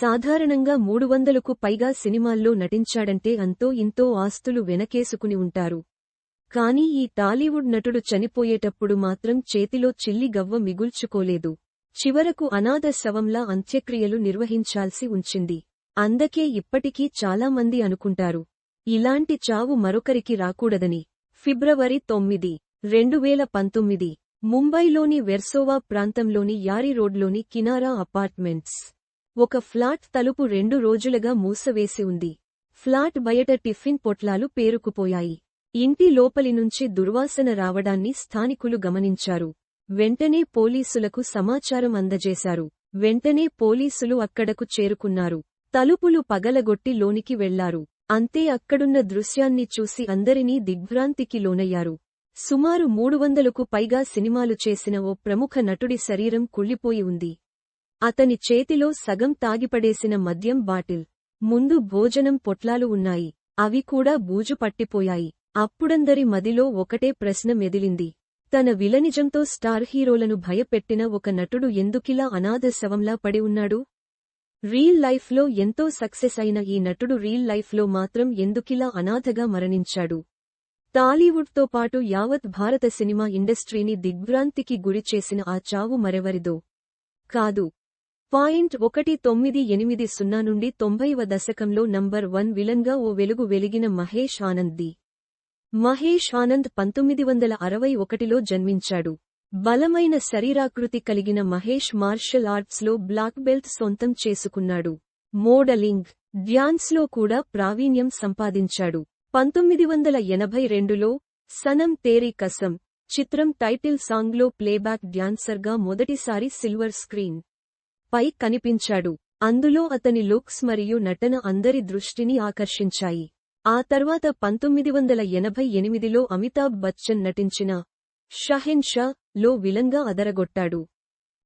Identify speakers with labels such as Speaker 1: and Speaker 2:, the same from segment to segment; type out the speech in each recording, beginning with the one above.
Speaker 1: సాధారణంగా మూడు వందలకు పైగా సినిమాల్లో నటించాడంటే అంతో ఇంతో ఆస్తులు వెనకేసుకుని ఉంటారు. కానీ ఈ టాలీవుడ్ నటుడు చనిపోయేటప్పుడు మాత్రం చేతిలో చిల్లి గవ్వ మిగుల్చుకోలేదు. చివరకు అనాథ శవంలా అంత్యక్రియలు నిర్వహించాల్సి ఉంచింది. అందకే ఇప్పటికీ చాలామంది అనుకుంటారు ఇలాంటి చావు మరొకరికి రాకూడదని. ఫిబ్రవరి తొమ్మిది రెండు వేల పంతొమ్మిది. ముంబైలోని వెర్సోవా ప్రాంతంలోని యారి రోడ్లోని కినారా అపార్ట్మెంట్స్. ఒక ఫ్లాట్ తలుపు రెండు రోజులుగా మూసవేసి ఉంది. ఫ్లాట్ బయట టిఫిన్ పొట్లాలు పేరుకుపోయాయి. ఇంటి లోపలి నుంచి దుర్వాసన రావడాన్ని స్థానికులు గమనించారు. వెంటనే పోలీసులకు సమాచారం అందజేశారు. వెంటనే పోలీసులు అక్కడకు చేరుకున్నారు. తలుపులు పగలగొట్టి లోనికి వెళ్ళారు. అంతే అక్కడున్న దృశ్యాన్ని చూసి అందరినీ దిగ్భ్రాంతికి లోనయ్యారు. సుమారు మూడు వందలకు పైగా సినిమాలు చేసిన ఓ ప్రముఖ నటుడి శరీరం కుళ్ళిపోయి ఉంది. అతని చేతిలో సగం తాగిపడేసిన మద్యం బాటిల్. ముందు భోజనం పొట్లాలు ఉన్నాయి. అవి కూడా బూజు పట్టిపోయాయి. అప్పుడందరి మదిలో ఒకటే ప్రశ్న మెదిలింది. తన విలనిజంతో స్టార్ హీరోలను భయపెట్టిన ఒక నటుడు ఎందుకిలా అనాథ శవంలా పడి ఉన్నాడు? రీల్ లైఫ్లో ఎంతో సక్సెస్ అయిన ఈ నటుడు రీల్ లైఫ్లో మాత్రం ఎందుకిలా అనాథగా మరణించాడు? టాలీవుడ్తో పాటు యావత్ భారత సినిమా ఇండస్ట్రీని దిగ్భ్రాంతికి గురిచేసిన ఆ చావు మరెవరిదో? కాదు. పాయింట్ ఒకటి తొమ్మిది ఎనిమిది సున్నా నుండి తొంభైవ దశకంలో నంబర్ వన్ విలన్గా ఓ వెలుగు వెలిగిన మహేష్ ఆనంద్ ది. మహేష్ ఆనంద్ పంతొమ్మిది వందల అరవై ఒకటిలో జన్మించాడు. బలమైన శరీరాకృతి కలిగిన మహేష్ మార్షల్ ఆర్ట్స్లో బ్లాక్ బెల్ట్ సొంతం చేసుకున్నాడు. మోడలింగ్ డ్యాన్స్లో కూడా ప్రావీణ్యం సంపాదించాడు. పంతొమ్మిది వందల ఎనభై రెండులో సనం తేరీ కసం చిత్రం టైటిల్ సాంగ్లో ప్లేబ్యాక్ డ్యాన్సర్గా మొదటిసారి సిల్వర్ స్క్రీన్ పై కనిపించాడు. అందులో అతని లుక్స్ మరియు నటన అందరి దృష్టిని ఆకర్షించాయి. ఆ తర్వాత పంతొమ్మిది వందల ఎనభై ఎనిమిదిలో అమితాబ్ బచ్చన్ నటించిన షహెన్ షా లో విలంగా అదరగొట్టాడు.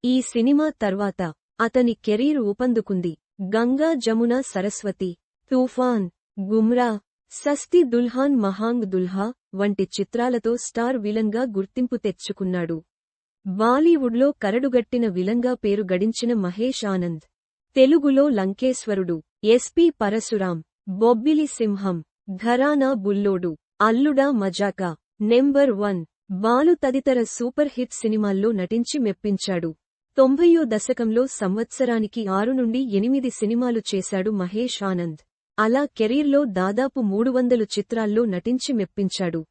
Speaker 1: ఈ సినిమా తర్వాత అతని కెరీర్ ఊపందుకుంది. గంగా జమున సరస్వతి తూఫాన్ గుమ్రా సస్తి దుల్హాన్ మహాంగ్ దుల్హా వంటి చిత్రాలతో స్టార్ విలన్గా గుర్తింపు తెచ్చుకున్నాడు. బాలీవుడ్లో కరడుగట్టిన విలంగా పేరు గడించిన మహేష్ ఆనంద్ తెలుగులో లంకేశ్వరుడు ఎస్పి పరశురాం బొబ్బిలి సింహం ఘరానా బుల్లోడు అల్లుడా మజాకా నెంబర్ వన్ బాలు తదితర సూపర్ హిట్ సినిమాల్లో నటించి మెప్పించాడు. తొంభయో దశకంలో సంవత్సరానికి ఆరు నుండి ఎనిమిది సినిమాలు చేశాడు మహేష్ ఆనంద్. అలా కెరీర్లో దాదాపు మూడు వందలు చిత్రాల్లో నటించి మెప్పించాడు.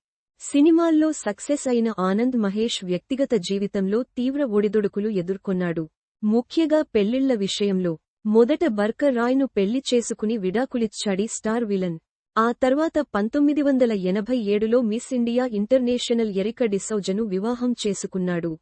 Speaker 1: సినిమాల్లో సక్సెస్ అయిన ఆనంద్ మహేష్ వ్యక్తిగత జీవితంలో తీవ్ర ఒడిదుడుకులు ఎదుర్కొన్నాడు. ముఖ్యగా పెళ్ళిళ్ళ విషయంలో మొదట బర్కర్ రాయ్ను పెళ్ళి చేసుకుని విడాకులిచ్చాడి స్టార్ విలన్. ఆ తర్వాత పంతొమ్మిది వందల ఎనభై ఏడులో మిస్ ఇండియా ఇంటర్నేషనల్ ఎరిక డిసౌజను వివాహం చేసుకున్నాడు.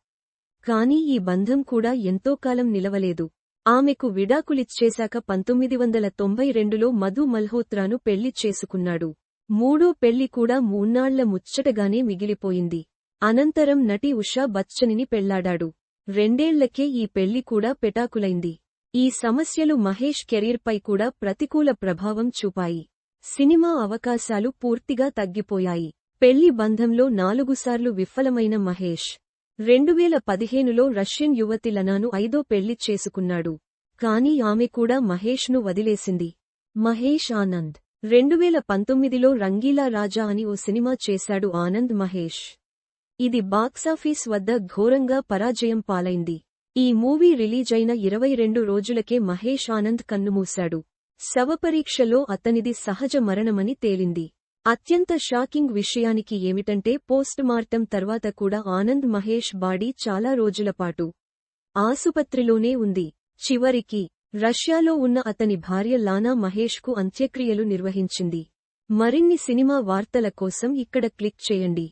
Speaker 1: కాని ఈ బంధం కూడా ఎంతో కాలం నిలవలేదు. ఆమెకు విడాకులిచ్చేశాక పంతొమ్మిది వందల తొంభై రెండులో మధు మల్హోత్రాను పెళ్ళి చేసుకున్నాడు. మూడో పెళ్ళి కూడా మూన్నాళ్ళ ముచ్చటగానే మిగిలిపోయింది. అనంతరం నటి ఉషా బచ్చనిని పెళ్ళాడాడు. రెండేళ్ళకే ఈ పెళ్ళి కూడా పెటాకులైంది. ఈ సమస్యలు మహేష్ కెరీర్పై కూడా ప్రతికూల ప్రభావం చూపాయి. సినిమా అవకాశాలు పూర్తిగా తగ్గిపోయాయి. పెళ్ళి బంధంలో నాలుగుసార్లు విఫలమైన మహేష్. రెండువేల పదిహేనులో రష్యన్ యువతి లనాను ఐదో పెళ్ళి చేసుకున్నాడు. కాని ఆమె కూడా మహేష్ను వదిలేసింది. మహేష్ ఆనంద్. రెండువేల పంతొమ్మిదిలో రంగీలా రాజా అని ఓ సినిమా చేశాడు ఆనంద్ మహేష్. ఇది బాక్సాఫీస్ వద్ద ఘోరంగా పరాజయం పాలైంది. ఈ మూవీ రిలీజైన ఇరవై రెండు రోజులకే మహేష్ ఆనంద్ కన్నుమూశాడు. శవపరీక్షలో అతనిది సహజ మరణమని తేలింది. అత్యంత షాకింగ్ విషయానికి ఏమిటంటే పోస్టుమార్టం తర్వాత కూడా ఆనంద్ మహేష్ బాడీ చాలా రోజులపాటు ఆసుపత్రిలోనే ఉంది. చివరికి రష్యాలో ఉన్న అతని భార్య లానా మహేష్కు అంత్యక్రియలు నిర్వహించింది. మరిన్ని సినిమా వార్తల కోసం ఇక్కడ క్లిక్ చేయండి.